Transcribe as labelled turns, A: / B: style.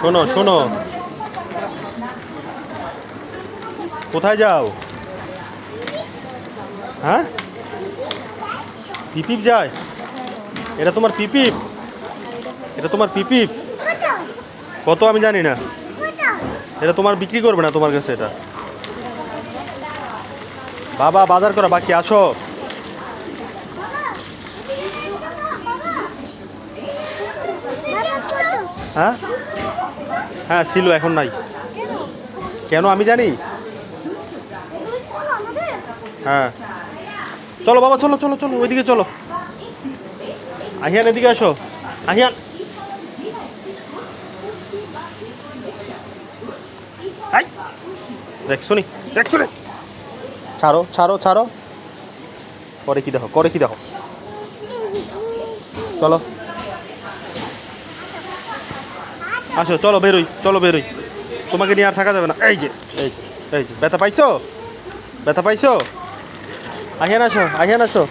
A: শোনো শোনো। কোথায় যাও? হ্যাঁ? পিপিপ যায়। এটা তোমার পিপিপ? এটা তোমার পিপিপ? কত আমি জানি না। এটা তোমার বিক্রি করবে না তোমার কাছে এটা। বাবা, বাজার করা, বাকি আসো। হ্যাঁ? হ্যাঁ ছিল এখন নাই। কেন আমি জানি? হ্যাঁ। চলো বাবা চলো চলো চলো ওইদিকে চলো। আহিয়ান এদিকে আসো। আহিয়ান। দেখছ নি দেখছ নি ছাড়ো ছাড়ো ছাড়ো। করে কি দেখো করে কি দেখো। চলো। আসো, চলো বেরোই চলো বেরোই। তোমাকে নিয়ে আর থাকা যাবে না। এই যে এই যে এই যে। ব্যথা পাইছো? ব্যথা পাইছো? আহিয়ান আসো আহিয়ান আসো।